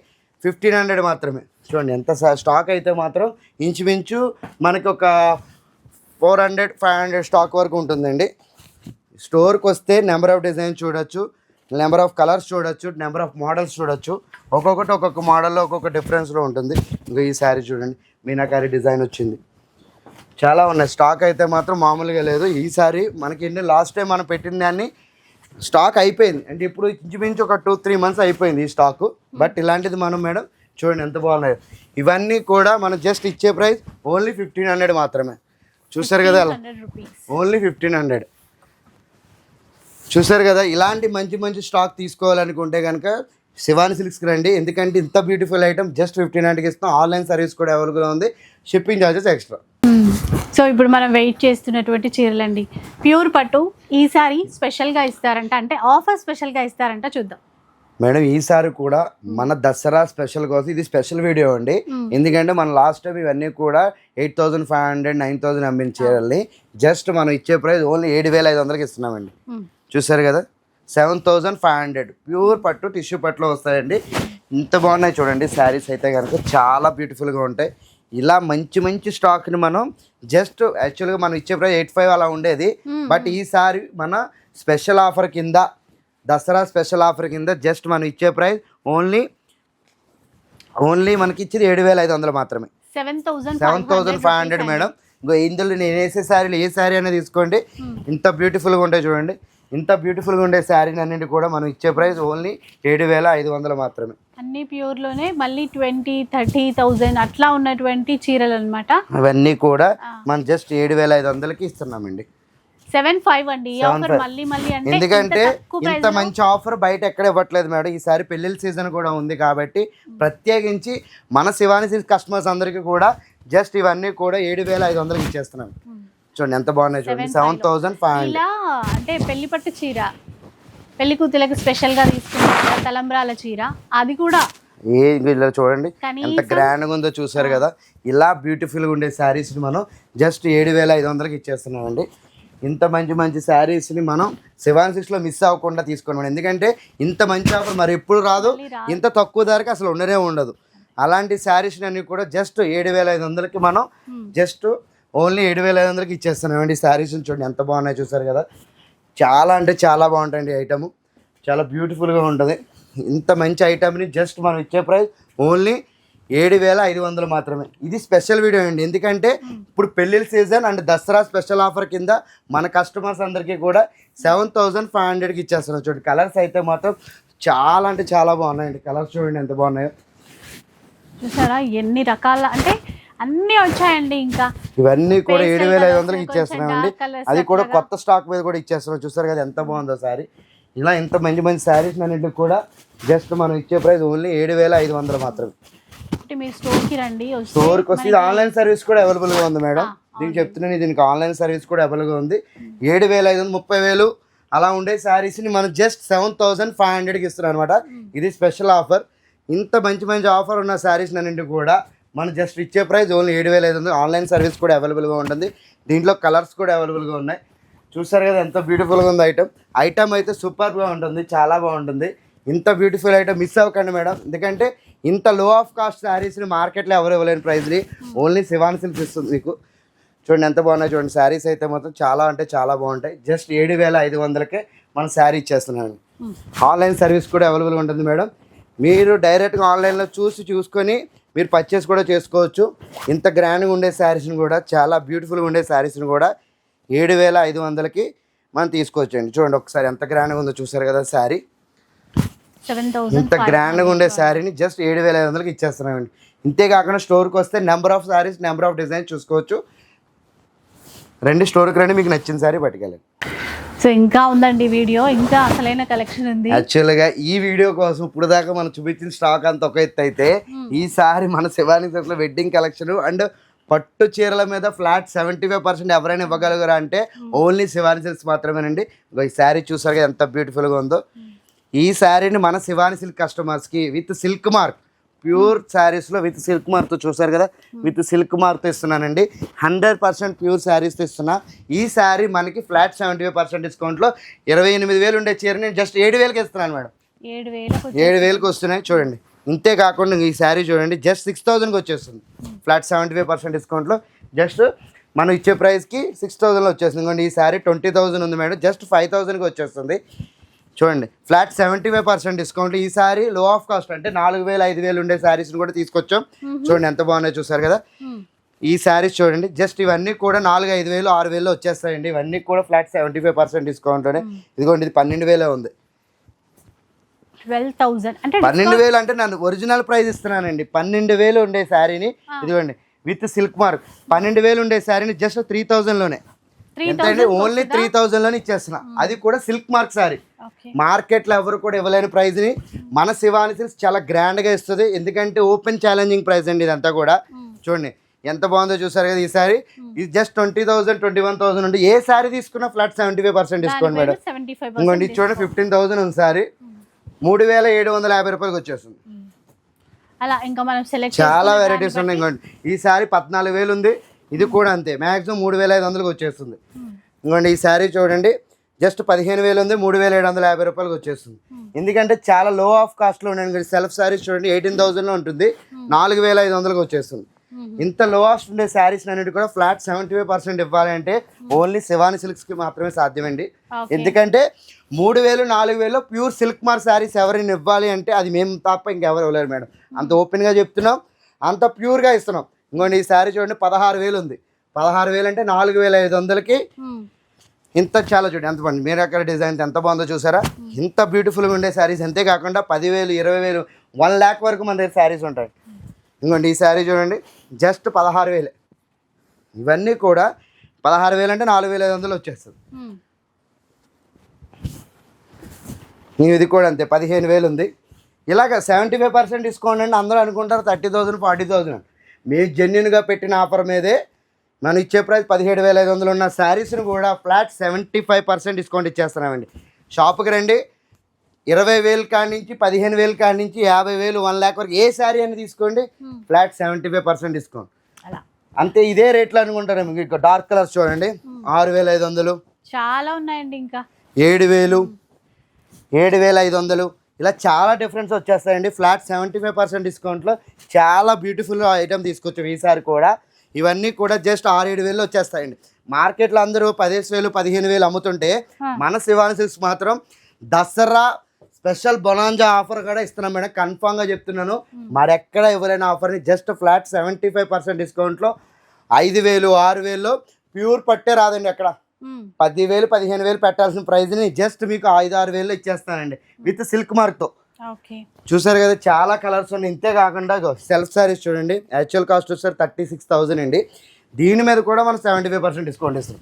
ఫిఫ్టీన్ హండ్రెడ్ మాత్రమే. చూడండి ఎంత స్టాక్ అయితే మాత్రం ఇంచుమించు మనకి ఒక four hundred five hundred stock వరకు ఉంటుందండి. స్టోర్కి వస్తే నెంబర్ ఆఫ్ డిజైన్ చూడొచ్చు నెంబర్ ఆఫ్ కలర్స్ చూడొచ్చు నెంబర్ ఆఫ్ మోడల్స్ చూడొచ్చు. ఒక్కొక్కటి ఒక్కొక్క మోడల్లో ఒక్కొక్క డిఫరెన్స్లో ఉంటుంది. ఇంకా ఈ శారీ చూడండి. మీనాకారి డిజైన్ వచ్చింది. చాలా ఉన్నాయి. స్టాక్ అయితే మాత్రం మామూలుగా లేదు. ఈసారి మనకి ఎన్ని లాస్ట్ టైం మనం పెట్టిన దాన్ని స్టాక్ అయిపోయింది. అంటే ఇప్పుడు ఇంచుమించు ఒక టూ త్రీ మంత్స్ అయిపోయింది ఈ స్టాక్. బట్ ఇలాంటిది మనం మేడం చూడండి ఎంత బాగున్నాయి. ఇవన్నీ కూడా మనం జస్ట్ ఇచ్చే ప్రైస్ ఓన్లీ ఫిఫ్టీన్ హండ్రెడ్ మాత్రమే. చూసారు కదా ఓన్లీ ఫిఫ్టీన్ హండ్రెడ్ చూసారు కదా ఇలాంటి మంచి మంచి స్టాక్ తీసుకోవాలనుకుంటే కనుక శివాని సిల్క్స్కి రండి. ఎందుకంటే ఇంత బ్యూటిఫుల్ ఐటమ్ జస్ట్ ఫిఫ్టీన్ హండ్రెడ్కి ఇస్తాం ఆన్లైన్ సర్వీస్ కూడా అవైలబుల్గా ఉంది. Shipping charges extra. సో ఇప్పుడు మనం వెయిట్ చేస్తున్నటువంటి చీరలండి. ప్యూర్ పట్టు ఈసారి స్పెషల్గా ఇస్తారంట అంటే ఆఫర్ స్పెషల్గా ఇస్తారంట చూద్దాం. మేడం ఈసారి కూడా మన దసరా స్పెషల్ కోసం ఇది స్పెషల్ వీడియో అండి. ఎందుకంటే మన లాస్ట్ టైం ఇవన్నీ కూడా eight thousand five hundred nine thousand అమ్మిన చీరల్ని జస్ట్ మనం ఇచ్చే ప్రైస్ ఓన్లీ ఏడు వేల ఐదు వందలకి ఇస్తున్నామండి. చూసారు కదా? Seven thousand five hundred. Pure పట్టు టిష్యూ పట్టులో వస్తాయండి. ఇంత బాగున్నాయి చూడండి శారీస్ అయితే కనుక చాలా బ్యూటిఫుల్గా ఉంటాయి. ఇలా మంచి మంచి స్టాక్ని మనం జస్ట్ యాక్చువల్గా మనం ఇచ్చే ప్రైస్ ఎయిట్ ఫైవ్ అలా ఉండేది. బట్ ఈసారి మన స్పెషల్ ఆఫర్ కింద దసరా స్పెషల్ ఆఫర్ కింద జస్ట్ మనం ఇచ్చే ప్రైస్ ఓన్లీ ఓన్లీ మనకి ఇచ్చేది ఏడు వేల ఐదు వందలు మాత్రమే. Seven thousand five hundred madam. ఇంకో ఇందులో నేను వేసే శారీలు ఏ శారీ అయినా తీసుకోండి. ఇంత బ్యూటిఫుల్గా ఉంటాయి చూడండి. ఇంత బ్యూటిఫుల్గా ఉండే శారీని అన్నింటి కూడా మనం ఇచ్చే ప్రైస్ ఓన్లీ ఏడు వేల ఐదు వందలు మాత్రమే. అన్ని ప్యూర్లోనే మళ్ళీ ట్వంటీ థర్టీ థౌజండ్ అట్లా ఉన్నటువంటి చీరలు అనమాట అవన్నీ కూడా మనం జస్ట్ ఏడు వేల ఐదు వందలకి ఇస్తున్నామండి. సెవెన్ ఫైవ్ అండి. ఈ ఆఫర్. మళ్ళీ మళ్ళీ అంటే ఎందుకంటే ఇంత మంచి ఆఫర్ బయట ఎక్కడ ఇవ్వట్లేదు మేడం. ఈసారి పెళ్ళిళ్ళ సీజన్ కూడా ఉంది కాబట్టి ప్రత్యేకించి మన శివాని కస్టమర్స్ అందరికీ కూడా జస్ట్ ఇవన్నీ కూడా ఏడు వేల ఐదు వందలకి ఇచ్చేస్తున్నాం. చూడండి ఎంత బాగున్నాయి చూడండి. సెవెన్. థౌసండ్ ఫైవ్ ఇలా అంటే పెళ్ళి పట్టు చీర. పెళ్ళి కూతులకు స్పెషల్గా తీసుకున్న తలంబ్రాల చీర. అది కూడా. ఏ ఇలా చూడండి ఎంత గ్రాండ్గా ఉందో చూసారు కదా. ఇలా బ్యూటిఫుల్గా ఉండే శారీస్ని మనం జస్ట్ ఏడు వేల ఐదు వందలకి ఇచ్చేస్తున్నామండి. ఇంత మంచి మంచి శారీస్ని మనం శివాన్ సిక్స్లో మిస్ అవ్వకుండా తీసుకున్నాం ఎందుకంటే ఇంత మంచి ఆఫర్ మరి ఎప్పుడు రాదు. ఇంత తక్కువ ధరకి అసలు ఉండనే ఉండదు. అలాంటి శారీస్ని అన్ని కూడా జస్ట్ ఏడు వేల ఐదు వందలకి మనం జస్ట్ ఓన్లీ ఏడు వేల ఐదు వందలకి ఇచ్చేస్తున్నామండి శారీస్ చూడండి ఎంత బాగున్నాయి చూసారు కదా? చాలా అంటే చాలా బాగుంటాయండి ఐటమ్ చాలా బ్యూటిఫుల్గా ఉంటుంది. ఇంత మంచి ఐటమ్ని జస్ట్ మనం ఇచ్చే ప్రైస్ ఓన్లీ ఏడు వేల ఐదు వందలు మాత్రమే. ఇది స్పెషల్ వీడియో అండి. ఎందుకంటే ఇప్పుడు పెళ్ళిళ్ళ season and Dasara special offer కింద మన కస్టమర్స్ అందరికీ కూడా సెవెన్ థౌజండ్ ఫైవ్ హండ్రెడ్కి ఇచ్చేస్తున్నాం. చూడండి కలర్స్ అయితే మాత్రం చాలా అంటే చాలా బాగున్నాయండి. కలర్స్ చూడండి ఎంత బాగున్నాయో. చూసారా? ఎన్ని రకాల అంటే అన్నీ వచ్చాయండి ఇంకా. ఇవన్నీ కూడా ఏడు వేల ఐదు వందలకి ఇచ్చేస్తున్నామండి. అది కూడా. కొత్త స్టాక్ మీద కూడా ఇచ్చేస్తున్నాం. చూసారు కదా ఎంత బాగుందో సారీ. ఇలా ఇంత మంచి మంచి శారీస్ అన్నింటికి కూడా జస్ట్ మనం ఇచ్చే ప్రైస్ ఓన్లీ ఏడు వేల ఐదు వందలు మాత్రమే. అంటే మీరు స్టోర్కి రండి స్టోర్కి వస్తే ఇది ఆన్లైన్ సర్వీస్ కూడా అవైలబుల్గా ఉంది మేడం. దీనికి చెప్తున్నాను దీనికి ఆన్లైన్ సర్వీస్ కూడా అవైలబుల్గా ఉంది. ఏడు వేల ఐదు వందలు ముప్పై వేలు అలా ఉండే శారీస్ని మనం జస్ట్ సెవెన్ థౌసండ్ ఫైవ్ హండ్రెడ్కి ఇస్తున్నాం అనమాట ఇది స్పెషల్ ఆఫర్ ఇంత మంచి మంచి ఆఫర్ ఉన్న శారీస్ అన్నింటి కూడా మనం జస్ట్ ఇచ్చే ప్రైస్ ఓన్లీ ఏడు వేల ఐదు వందలు ఆన్లైన్ సర్వీస్ కూడా అవైలబుల్గా ఉంటుంది. దీంట్లో కలర్స్ కూడా అవైలబుల్గా ఉన్నాయి. చూసారు కదా ఎంత బ్యూటిఫుల్గా ఉంది ఐటమ్ ఐటమ్ అయితే సూపర్గా ఉంటుంది. చాలా బాగుంటుంది. ఇంత బ్యూటిఫుల్ ఐటమ్ మిస్ అవ్వకండి మేడం ఎందుకంటే ఇంత లో ఆఫ్ కాస్ట్ శారీస్ని మార్కెట్లో ఎవరు ఇవ్వలేని ప్రైస్ని ఓన్లీ శివాన్ సిల్క్స్ ఇస్తుంది మీకు. చూడండి ఎంత బాగున్నాయి చూడండి. శారీస్ అయితే మాత్రం చాలా అంటే చాలా బాగుంటాయి. జస్ట్ ఏడు వేల ఐదు వందలకే మనం శారీ ఇచ్చేస్తున్నాం ఆన్లైన్ సర్వీస్ కూడా అవైలబుల్గా ఉంటుంది మేడం మీరు డైరెక్ట్గా ఆన్లైన్లో చూసి చూసుకొని మీరు పర్చేస్ కూడా చేసుకోవచ్చు. ఇంత గ్రాండ్గా ఉండే శారీస్ని కూడా చాలా బ్యూటిఫుల్గా ఉండే శారీస్ని కూడా ఏడు వేల ఐదు వందలకి మనం తీసుకోవచ్చండి. చూడండి ఒకసారి ఎంత గ్రాండ్గా ఉందో చూసారు కదా శారీ ఇంత గ్రాండ్గా ఉండే శారీని జస్ట్ ఏడు వేల ఐదు వందలకి ఇచ్చేస్తున్నామండి. ఇంతే కాకుండా స్టోర్కి వస్తే number of saris number of design చూసుకోవచ్చు. రెండు స్టోర్కి రండి మీకు నచ్చిన శారీ పట్టుకెళ్ళండి. సో ఇంకా ఉందండి వీడియో. ఇంకా అసలైన కలెక్షన్ ఉంది. యాక్చువల్గా ఈ వీడియో కోసం ఇప్పుడు దాకా మనం చూపించిన స్టాక్ అంత ఒక ఎత్తు అయితే ఈసారి మన శివాని సెట్లో వెడ్డింగ్ కలెక్షన్ అండ్ పట్టు చీరల మీద ఫ్లాట్ సెవెంటీ ఫైవ్ పర్సెంట్ ఎవరైనా ఇవ్వగలగరా అంటే ఓన్లీ శివాని సిల్క్స్ మాత్రమేనండి. ఈ శారీ చూసారు ఎంత బ్యూటిఫుల్గా ఉందో. ఈ శారీని మన శివాని సిల్క్ కస్టమర్స్కి విత్ సిల్క్ మార్క్ ప్యూర్ శారీస్లో విత్ సిల్క్ మార్క్తో చూసారు కదా? విత్ సిల్క్ మార్క్తో ఇస్తున్నానండి హండ్రెడ్ పర్సెంట్ ప్యూర్ శారీస్తో ఇస్తున్నా ఈ శారీ మనకి ఫ్లాట్ సెవెంటీ ఫైవ్ పర్సెంట్ డిస్కౌంట్లో ఇరవై ఎనిమిది వేలు ఉండే చీర నేను జస్ట్ ఏడు వేలకి ఇస్తున్నాను మేడం. ఏడు వేలకు ఏడు వేలకు వస్తున్నాయి. చూడండి. ఇంతే కాకుండా ఈ శారీ చూడండి జస్ట్ సిక్స్ థౌజండ్కి వచ్చేస్తుంది ఫ్లాట్ సెవెంటీ ఫైవ్ పర్సెంట్ డిస్కౌంట్లో. జస్ట్ మనం ఇచ్చే ప్రైస్కి సిక్స్ థౌజండ్లో వచ్చేస్తుంది ఇంకోండి ఈ శారీ ట్వంటీ థౌజండ్ ఉంది మేడం. జస్ట్ ఫైవ్ థౌజండ్కి వచ్చేస్తుంది. చూడండి flat seventy five percent discount ఈ సారీ లో ఆఫ్ కాస్ట్ అంటే నాలుగు వేలు ఐదు వేలు ఉండే శారీస్ని కూడా తీసుకొచ్చాం. చూడండి ఎంత బాగున్నాయో చూసారు కదా. ఈ శారీస్ చూడండి జస్ట్ ఇవన్నీ కూడా నాలుగు ఐదు వేలు ఆరు వేలు వచ్చేస్తాయండి. ఇవన్నీ కూడా ఫ్లాట్ సెవెంటీ ఫైవ్ పర్సెంట్ డిస్కౌంట్లోనే ఇదిగోండి ఇది పన్నెండు వేలే ఉంది. పన్నెండు వేలు అంటే నన్ను ఒరిజినల్ ప్రైస్ ఇస్తున్నానండి. పన్నెండు వేలు ఉండే శారీని ఇదిగోండి విత్ సిల్క్ మార్క్ పన్నెండు వేలు ఉండే శారీని జస్ట్ త్రీ థౌజండ్లోనే ఓన్లీ త్రీ థౌజండ్లోనే ఇచ్చేస్తున్నా. అది కూడా సిల్క్ మార్క్ శారీ. ఓకే మార్కెట్లో ఎవరు కూడా ఇవ్వలేని ప్రైస్ని మన శివాని సిల్క్స్ చాలా గ్రాండ్గా ఇస్తుంది. ఎందుకంటే ఓపెన్ ఛాలెంజింగ్ ప్రైస్ అండి ఇదంతా కూడా. చూడండి ఎంత బాగుందో చూసారు కదా ఈ సారీ ఇది just twenty thousand twenty one thousand ఉంటే ఏ సారీ తీసుకున్నా flat seventy five percent discount madam. ఇంకోండి ఇది చూడండి ఫిఫ్టీన్ థౌసండ్ ఉంది సారీ మూడు వేల ఏడు వందల యాభై రూపాయలకి వచ్చేస్తుంది. అలా ఇంకా మనం సెలెక్ట్ చాలా వెరైటీస్ ఉన్నాయి ఇంకోండి. ఈ సారీ పద్నాలుగు వేలు ఉంది. ఇది కూడా అంతే. మ్యాక్సిమం మూడు వేల ఐదు వందలకి వచ్చేస్తుంది. ఇంకోండి ఈ శారీ చూడండి. జస్ట్ పదిహేను వేలు ఉంది మూడు వేల ఏడు వందల యాభై రూపాయలకి వచ్చేస్తుంది. ఎందుకంటే చాలా లో ఆఫ్ కాస్ట్లో ఉన్నాయి సెల్ఫ్ శారీస్ చూడండి ఎయిటీన్ థౌసండ్లో ఉంటుంది. నాలుగు వేల ఐదు వందలకి వచ్చేస్తుంది. ఇంత లో కాస్ట్ ఉండే శారీస్ అన్నిటి కూడా ఫ్లాట్ సెవెంటీ ఫైవ్ పర్సెంట్ ఇవ్వాలి అంటే ఓన్లీ శివాని సిల్క్స్కి మాత్రమే సాధ్యమండి. ఎందుకంటే మూడు వేలు నాలుగు వేలు ప్యూర్ సిల్క్ మార్ శారీస్ ఎవరైనా ఇవ్వాలి అంటే అది మేము తప్ప ఇంకెవరు ఇవ్వలేరు మేడం. అంత ఓపెన్గా చెప్తున్నాం. అంత ప్యూర్గా ఇస్తున్నాం. ఇంకోండి ఈ శారీ చూడండి పదహారు వేలు ఉంది. పదహారు వేలు అంటే నాలుగు వేల ఐదు వందలకి ఇంత చాలా చూడండి ఎంత బాగుంది. మీరు అక్కడ డిజైన్ ఎంత బాగుందో చూసారా? ఇంత బ్యూటిఫుల్గా ఉండే శారీస్ అంతే కాకుండా పదివేలు ఇరవై వేలు వన్ ల్యాక్ వరకు మన దగ్గర శారీస్ ఉంటాయి. ఇంకోండి ఈ శారీ చూడండి జస్ట్ పదహారు వేలే. ఇవన్నీ కూడా పదహారు వేలు అంటే నాలుగు వేల ఐదు వందలు వచ్చేస్తుంది. ఇది కూడా అంతే పదిహేను వేలు ఉంది. ఇలాగ సెవెంటీ ఫైవ్ పర్సెంట్ డిస్కౌంట్ అండి అందరూ అనుకుంటారు థర్టీ థౌసండ్ ఫార్టీ థౌసండ్ మీరు జెన్యున్గా పెట్టిన ఆఫర్ మీదే మనం ఇచ్చే ప్రైస్ పదిహేడు వేల ఐదు వందలు ఉన్న శారీస్ని కూడా flat seventy five percent discount ఇచ్చేస్తున్నామండి. షాప్కి రండి. ఇరవై వేలు కాడి నుంచి పదిహేను వేలు కాడి నుంచి యాభై వేలు వన్ ల్యాక్ వరకు ఏ శారీ అని తీసుకోండి. Flat seventy five percent discount అంతే ఇదే రేట్లో అనుకుంటారు మీకు డార్క్ కలర్స్ చూడండి. ఆరు వేల ఐదు వందలు. చాలా ఉన్నాయండి ఇంకా. ఏడు వేలు. ఏడు వేల ఐదు వందలు. ఇలా చాలా డిఫరెన్స్ వచ్చేస్తాయండి. ఫ్లాట్ సెవెంటీ ఫైవ్ పర్సెంట్ డిస్కౌంట్లో చాలా బ్యూటిఫుల్ ఐటమ్ తీసుకొచ్చాం ఈసారి కూడా. ఇవన్నీ కూడా జస్ట్ ఆరు ఏడు వేలు వచ్చేస్తాయండి మార్కెట్లో అందరూ పదిహేను వేలు పదిహేను వేలు అమ్ముతుంటే మన శివాని సిల్క్స్ మాత్రం దసరా స్పెషల్ బొనాంజా ఆఫర్ కూడా ఇస్తున్నాం మేడం. కన్ఫామ్గా చెప్తున్నాను. మరెక్కడ ఇవ్వలేని ఆఫర్ని just flat seventy five percent డిస్కౌంట్లో ఐదు వేలు ఆరు వేలు ప్యూర్ పట్టే రాదండి అక్కడ. పదివేలు పదిహేను వేలు పెట్టాల్సిన ప్రైస్ని జస్ట్ మీకు ఐదు ఆరు వేలు ఇచ్చేస్తానండి. విత్ సిల్క్ మార్క్తో. ఓకే. చూసారు కదా చాలా కలర్స్ ఉన్నాయి. ఇంతే కాకుండా సెల్ఫ్ సారీస్ చూడండి. యాక్చువల్ కాస్ట్ వచ్చారు థర్టీ సిక్స్ థౌజండ్ అండి. దీని మీద కూడా మనం సెవెంటీ ఫైవ్ పర్సెంట్ డిస్కౌంట్ ఇస్తాం.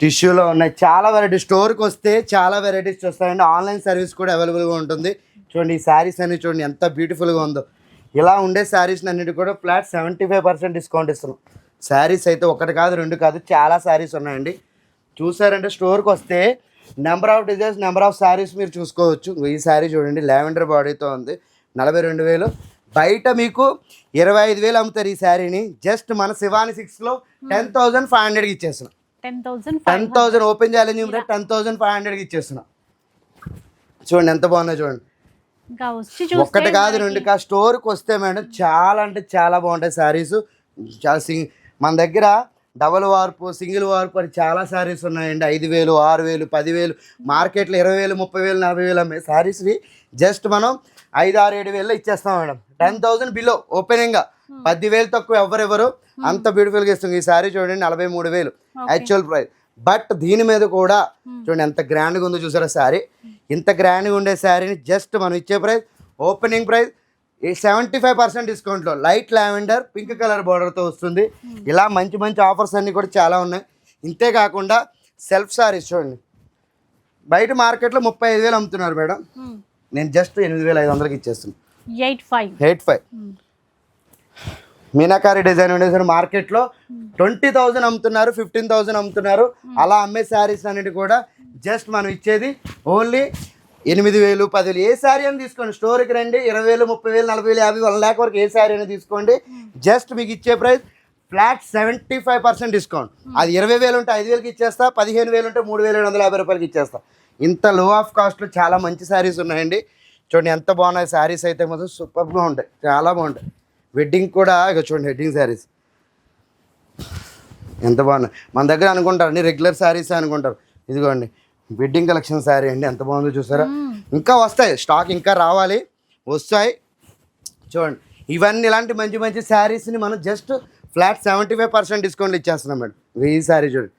టిష్యూలో ఉన్నాయి. చాలా వెరైటీ స్టోర్కి వస్తే చాలా వెరైటీస్ చూస్తారండి. ఆన్లైన్ సర్వీస్ కూడా అవైలబుల్గా ఉంటుంది. చూడండి ఈ శారీస్ అన్ని చూడండి ఎంత బ్యూటిఫుల్గా ఉందో. ఇలా ఉండే శారీస్ అన్నిటి కూడా flat seventy five percent discount ఇస్తున్నాం. శారీస్ అయితే ఒకటి కాదు రెండు కాదు చాలా శారీస్ ఉన్నాయండి. చూసారంటే స్టోర్కి వస్తే number of designs number of saris మీరు చూసుకోవచ్చు. ఈ శారీ చూడండి లావెండర్ బాడీతో ఉంది. నలభై రెండు వేలు. బయట మీకు ఇరవై ఐదు వేలు అమ్ముతారు ఈ శారీని. జస్ట్ మన శివాని సిక్స్లో టెన్ థౌజండ్ ఫైవ్ హండ్రెడ్కి ఇచ్చేస్తున్నాం. Ten thousand ten thousand open challenge ten thousand five హండ్రెడ్కి ఇచ్చేస్తున్నాం. చూడండి ఎంత బాగుందో చూడండి. ఒక్కటి కాదు రెండు కా స్టోర్కి వస్తే మేడం చాలా అంటే చాలా బాగుంటాయి శారీస్. చాలా సింగ్ మన దగ్గర డబల్ వార్పు సింగిల్ వార్పు అని చాలా శారీస్ ఉన్నాయండి. ఐదు వేలు ఆరు వేలు పదివేలు మార్కెట్లో ఇరవై వేలు ముప్పై వేలు నలభై వేలు అమ్మే శారీస్ని జస్ట్ మనం ఐదు ఆరు ఏడు వేలలో ఇచ్చేస్తాం మేడం. టెన్ థౌసండ్ బిలో ఓపెనింగ్గా పదివేలు తక్కువ ఎవరెవరు అంత బ్యూటిఫుల్గా ఇస్తుంది ఈ శారీ చూడండి నలభై మూడు వేలు. యాక్చువల్ ప్రైస్ బట్ దీని మీద కూడా చూడండి ఎంత గ్రాండ్గా ఉందో చూసారా శారీ ఇంత గ్రాండ్గా ఉండే శారీని జస్ట్ మనం ఇచ్చే price opening price seventy five percent డిస్కౌంట్లో లైట్ లావెండర్ పింక్ కలర్ బార్డర్తో వస్తుంది. ఇలా మంచి మంచి ఆఫర్స్ అన్నీ కూడా చాలా ఉన్నాయి. ఇంతే కాకుండా సెల్ఫ్ సారీస్ చూడండి. బయట మార్కెట్లో ముప్పై ఐదు వేలు అమ్ముతున్నారు మేడం. నేను జస్ట్ ఎనిమిది వేల ఐదు వందలకి ఇచ్చేస్తున్నాను eight five. Eight five. Meenakari design ఉండేసరి మార్కెట్లో ట్వంటీ థౌజండ్ అమ్ముతున్నారు ఫిఫ్టీన్ థౌజండ్ అమ్ముతున్నారు. అలా అమ్మే శారీస్ అన్నిటి కూడా జస్ట్ మనం ఇచ్చేది ఓన్లీ ఎనిమిది వేలు పదివేలు ఏ శారీ అని తీసుకోండి. స్టోర్కి రండి. ఇరవై వేలు ముప్పై వేలు నలభై వేలు యాభై వన్ ల్యాక్ వరకు ఏ శారీ అయినా తీసుకోండి. జస్ట్ మీకు ఇచ్చే price flat seventy five percent discount. అది ఇరవై వేలు ఉంటే ఐదు వేలకి ఇచ్చేస్తా పదిహేను వేలు ఉంటే మూడు వేల ఏడు వందల యాభై రూపాయలకి ఇచ్చేస్తా. ఇంత లో ఆఫ్ కాస్ట్లో చాలా మంచి శారీస్ ఉన్నాయండి. చూడండి ఎంత బాగున్నాయి శారీస్ అయితే మాత్రం సూపర్గా ఉంటాయి. చాలా బాగుంటాయి. వెడ్డింగ్ కూడా ఇక చూడండి వెడ్డింగ్ శారీస్. ఎంత బాగున్నాయి. మన దగ్గర అనుకుంటారు అన్ని రెగ్యులర్ శారీస్ అనుకుంటారు. ఇదిగోండి. వెడ్డింగ్ కలెక్షన్ శారీ అండి. ఎంత బాగుందో చూసారా? ఇంకా వస్తాయి. స్టాక్ ఇంకా రావాలి. వస్తాయి. చూడండి. ఇవన్నీ ఇలాంటి మంచి మంచి శారీస్ని మనం just flat seventy five percent discount ఇచ్చేస్తున్నాం మేడం. ఈ శారీ చూడండి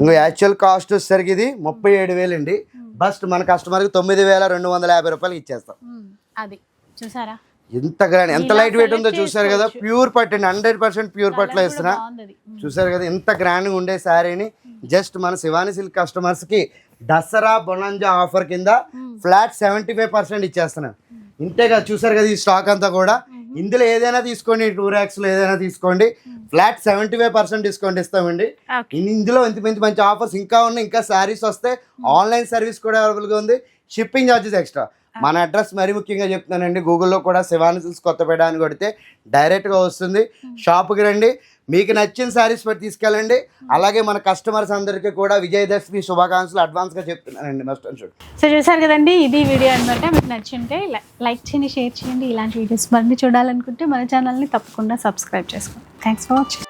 ఇంకో యాక్చువల్ కాస్ట్ వచ్చేసరికి ఇది ముప్పై ఏడు వేలు అండి. బస్ట్ మన కస్టమర్కి తొమ్మిది వేల రెండు వందల యాభై రూపాయలకి ఇచ్చేస్తాం. అది. చూసారా? ఎంత గ్రాండ్ ఎంత లైట్ వెయిట్ ఉందో చూసారు కదా ప్యూర్ పట్టు అండి. హండ్రెడ్ పర్సెంట్ ప్యూర్ పట్టులో ఇస్తున్నా. చూసారు కదా ఎంత గ్రాండ్గా ఉండే శారీని. జస్ట్ మన శివాని సిల్క్ కస్టమర్స్కి దసరా బొనంజా ఆఫర్ కింద ఫ్లాట్ సెవెంటీ ఫైవ్ పర్సెంట్ ఇచ్చేస్తున్నాను ఇంతే కదా చూసారు కదా ఈ స్టాక్ అంతా కూడా. ఇందులో ఏదైనా తీసుకోండి టూ ర్యాక్స్లో ఏదైనా తీసుకోండి. Flat seventy five percent discount ఇస్తామండి. ఇందులో ఇంత మంచి మంచి ఆఫర్స్ ఇంకా ఉన్నాయి ఇంకా శారీస్ వస్తే ఆన్లైన్ సర్వీస్ కూడా అవైలబుల్గా ఉంది. షిప్పింగ్ ఛార్జెస్ ఎక్స్ట్రా మన అడ్రస్ మరీ ముఖ్యంగా చెప్తున్నానండి. గూగుల్లో కూడా శివాని సిల్క్స్ కొత్తపేట అని కొడితే డైరెక్ట్గా వస్తుంది. షాప్కి రండి. మీకు నచ్చిన శారీస్ పెట్టి తీసుకెళ్ళండి. అలాగే మన కస్టమర్స్ అందరికీ కూడా విజయదశమి శుభాకాంక్షలు అడ్వాన్స్గా చెప్తున్నానండి మస్ట్ అండ్ సో చూసారు కదండి ఇది వీడియో అనమాట మీకు నచ్చింటే లైక్ చేయండి షేర్ చేయండి. ఇలాంటి వీడియోస్ మళ్ళీ చూడాలనుకుంటే మన ఛానల్ని తప్పకుండా సబ్స్క్రైబ్ చేసుకోండి. Thanks for watching